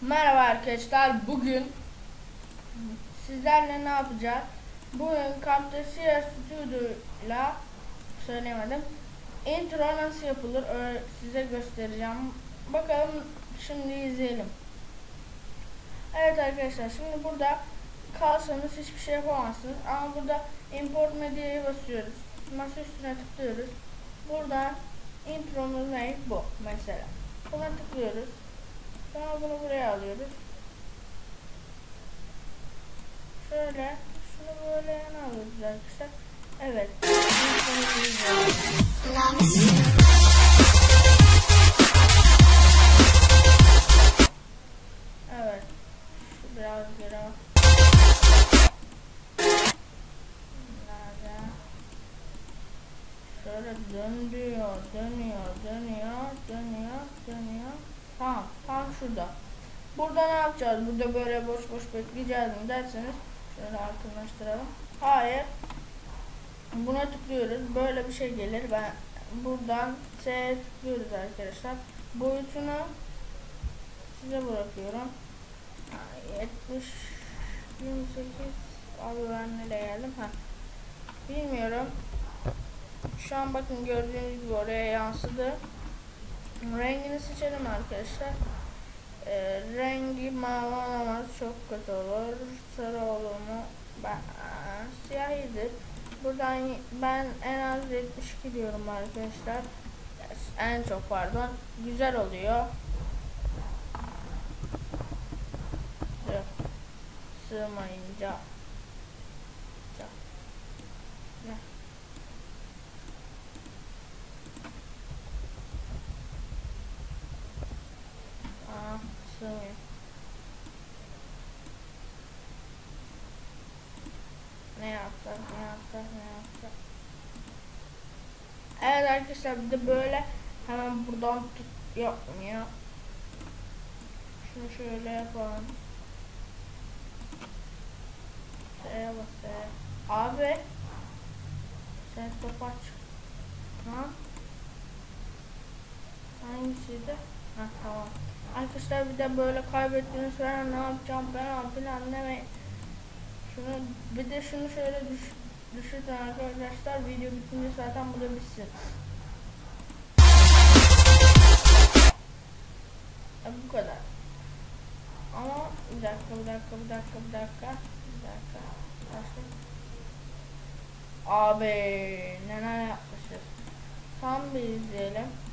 Merhaba arkadaşlar. Bugün sizlerle ne yapacağız? Bugün Camtasia Studio'la söylemedim. Intro nasıl yapılır size göstereceğim. Bakalım şimdi izleyelim. Evet arkadaşlar şimdi burada kalsanız hiçbir şey yapamazsınız. Ama burada import medyaya basıyoruz. Masa üstüne tıklıyoruz. Buradan intromuz ne? Bu mesela. Buna tıklıyoruz. Sonra bunu buraya alıyoruz. Şöyle, şunu böyle yana alıyoruz arkadaşlar. Evet. Evet. Şu biraz geri dönüyor, dönüyor, dönüyor, dönüyor, dönüyor. Tamam, tam şurada. Burada ne yapacağız? Burada böyle boş boş bekleyeceğiz mi derseniz şöyle yakınlaştıralım. Hayır. Buna tıklıyoruz. Böyle bir şey gelir. Ben buradan S'ye tıklıyoruz arkadaşlar. Boyutunu size bırakıyorum. 70 28 abi ben nereye geldim? Ha. Bilmiyorum. Şu an bakın gördüğünüz gibi oraya yansıdı. Rengini seçelim arkadaşlar. Ee, rengi mavi olamaz çok kötü olur. Sarı olur mu? Ben, siyah. Buradan ben en az 72 diyorum arkadaşlar. En çok pardon. Güzel oluyor. Sığmayınca. Ca. Ya. Sığmıyor. Ne yapsak, ne yapsak, ne yapsak. Evet arkadaşlar bir de böyle hemen buradan tut yapmıyor. Şunu şöyle yapalım. Şeye bak be. Abi. Sen kapat. Ha? Hangisiydi? Ha tamam. Arkadaşlar bir de böyle kaybettiğiniz falan ne yapacağım falan filan demeyin. Şunu bir de şunu şöyle düş, düşürün arkadaşlar video bitince zaten bu da bitsin. E, bu kadar. Ama bir dakika bir dakika bir dakika bir dakika bir dakika. Başka. Abi neler yapmışız. Tam bir izleyelim.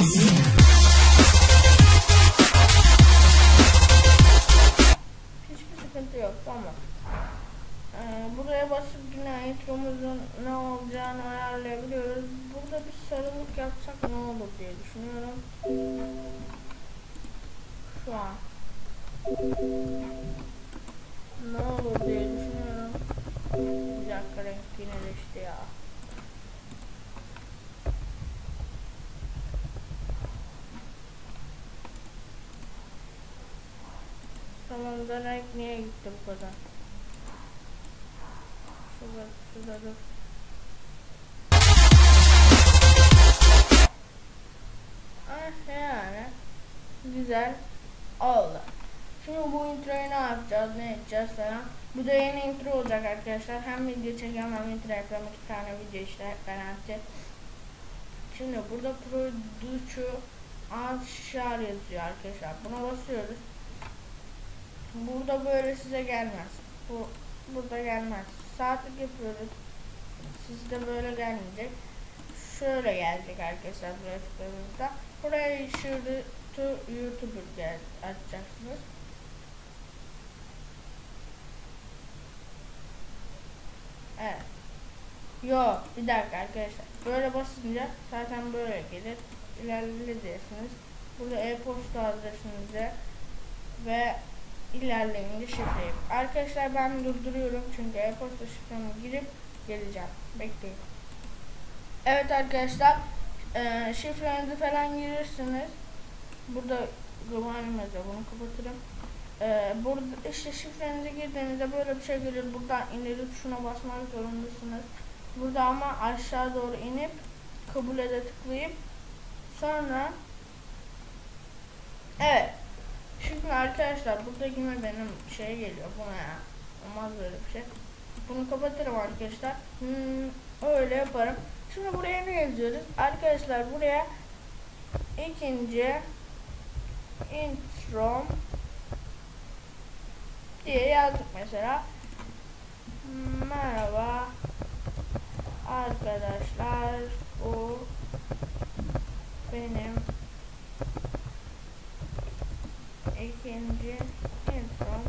Hiçbir sıkıntı yok tamam. Ee, buraya basıp yine intromuzun ne olacağını ayarlayabiliyoruz. Burada bir sarılık yapsak ne olur diye düşünüyorum. Şu an. Ne olur diye düşünüyorum. Bir dakika renk yine değişti ya. Tamam renk niye gitti bu kadar? Şurada, şurada dur. Ah yani. Güzel oldu. Şimdi bu introyu ne yapacağız, ne edeceğiz falan. Bu da yeni intro olacak arkadaşlar. Hem video çekeceğim hem intro yapacağım. iki tane video işte garanti. Şimdi burada Produce Aşağı yazıyor arkadaşlar. Buna basıyoruz. Burada böyle size gelmez. Bu burada gelmez. Saatlik yapıyoruz. Sizde böyle gelmeyecek. Şöyle gelecek arkadaşlar tıkladığınızda. Buraya şurada YouTuber gel açacaksınız. Evet. Yo bir dakika arkadaşlar. Böyle basınca zaten böyle gelir. İlerle diyorsunuz. Burada e-posta adresinize ve ilerleyince şifreyi. Arkadaşlar ben durduruyorum çünkü e-posta şifremi girip geleceğim. Bekleyin. Evet arkadaşlar e, şifrenizi falan girirsiniz. Burada güvenmez bunu kapatırım. Ee, burada işte şifrenizi girdiğinizde böyle bir şey gelir. Buradan ileri tuşuna basmak zorundasınız. Burada ama aşağı doğru inip kabul ede tıklayıp sonra evet şimdi arkadaşlar burada yine benim şey geliyor buna ya? Olmaz böyle bir şey. Bunu kapatırım arkadaşlar. Hmm, öyle yaparım. Şimdi buraya ne yazıyoruz? Arkadaşlar buraya ikinci intro diye yazdık mesela. Merhaba arkadaşlar. Bu benim ikinci introm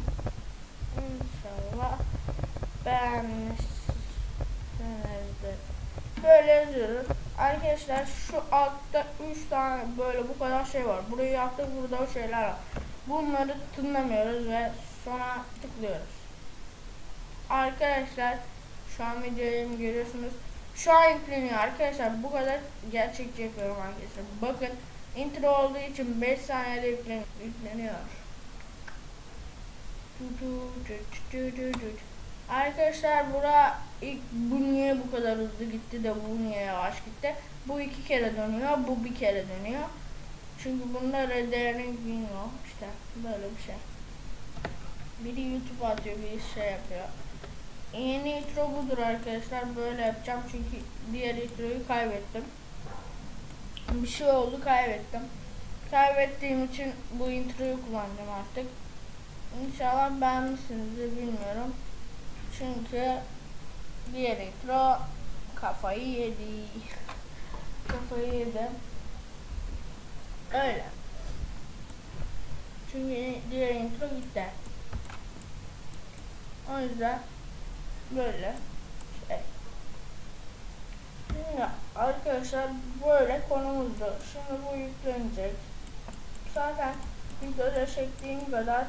inşallah beğenmişsinizdir. Böyle arkadaşlar şu altta 3 tane böyle bu kadar şey var. Burayı yaptık burada o şeyler var. Bunları tınlamıyoruz ve sona tıklıyoruz. Arkadaşlar şu an videoyu görüyorsunuz. Şu an yükleniyor. Arkadaşlar bu kadar gerçekçi yapıyorum arkadaşlar. Bakın intro olduğu için 5 saniyede yüklen yükleniyor arkadaşlar bura ilk bu niye bu kadar hızlı gitti de bu niye yavaş gitti? Bu iki kere dönüyor bu bir kere dönüyor. Çünkü bunlar değerini bilmiyor işte böyle bir şey. Biri youtube atıyor biri şey yapıyor. Yeni intro budur arkadaşlar. Böyle yapacağım çünkü diğer introyu kaybettim. Bir şey oldu kaybettim. Kaybettiğim için bu introyu kullanacağım artık. İnşallah beğenmişsinizdir bilmiyorum. Çünkü diğer intro kafayı yedi. kafayı yedi. Öyle. Çünkü diğer intro gitti. O yüzden böyle şey. Şimdi arkadaşlar böyle konumuzdu. Şimdi bu yüklenecek. Zaten videoda çektiğim kadar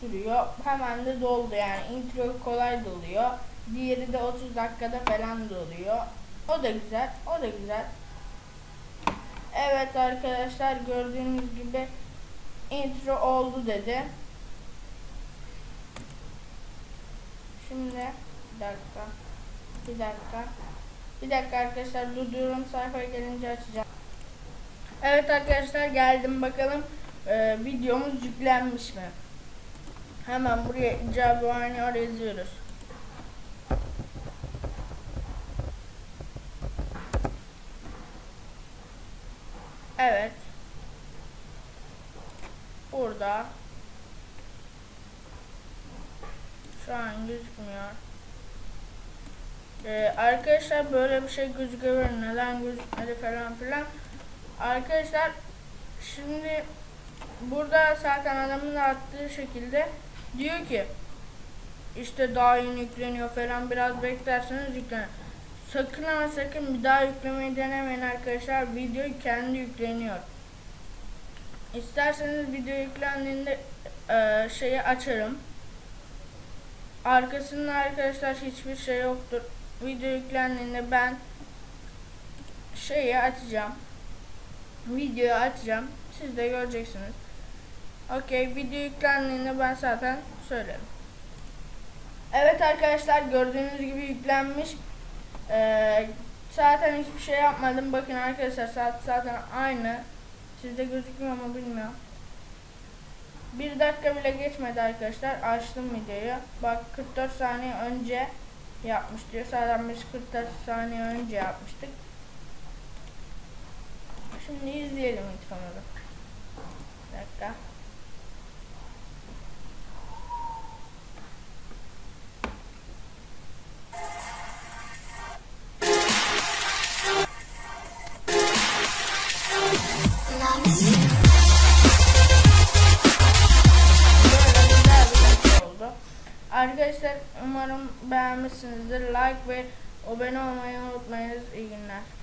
sürüyor. Hemen de doldu yani. Intro kolay doluyor. Diğeri de 30 dakikada falan doluyor. O da güzel. O da güzel. Evet arkadaşlar gördüğünüz gibi intro oldu dedi. Şimdi bir dakika. Bir dakika. Bir dakika arkadaşlar durduruyorum sayfaya gelince açacağım. Evet arkadaşlar geldim bakalım ee, videomuz yüklenmiş mi? Hemen buraya icabı yazıyoruz. Evet. Burada. Şu an gözükmüyor. Ee, arkadaşlar böyle bir şey gözüküyor. Neden gözükmedi falan filan. Arkadaşlar şimdi burada zaten adamın attığı şekilde diyor ki işte daha yeni yükleniyor falan biraz beklerseniz yüklenir. Sakın ama sakın bir daha yüklemeyi denemeyin arkadaşlar. Video kendi yükleniyor. İsterseniz video yüklendiğinde e, şeyi açarım. Arkasında arkadaşlar hiçbir şey yoktur. Video yüklendiğinde ben şeyi açacağım. Videoyu açacağım. Siz de göreceksiniz. Okey video yüklendiğinde ben zaten söylerim. Evet arkadaşlar gördüğünüz gibi yüklenmiş. Ee, zaten hiçbir şey yapmadım. Bakın arkadaşlar saat zaten aynı. Sizde gözükmüyor mu bilmiyorum. Bir dakika bile geçmedi arkadaşlar. Açtım videoyu. Bak 44 saniye önce yapmış diyor. Zaten biz 44 saniye önce yapmıştık. Şimdi izleyelim intikamını. Bir dakika. Arkadaşlar umarım beğenmişsinizdir. Like ve abone olmayı unutmayınız. İyi günler.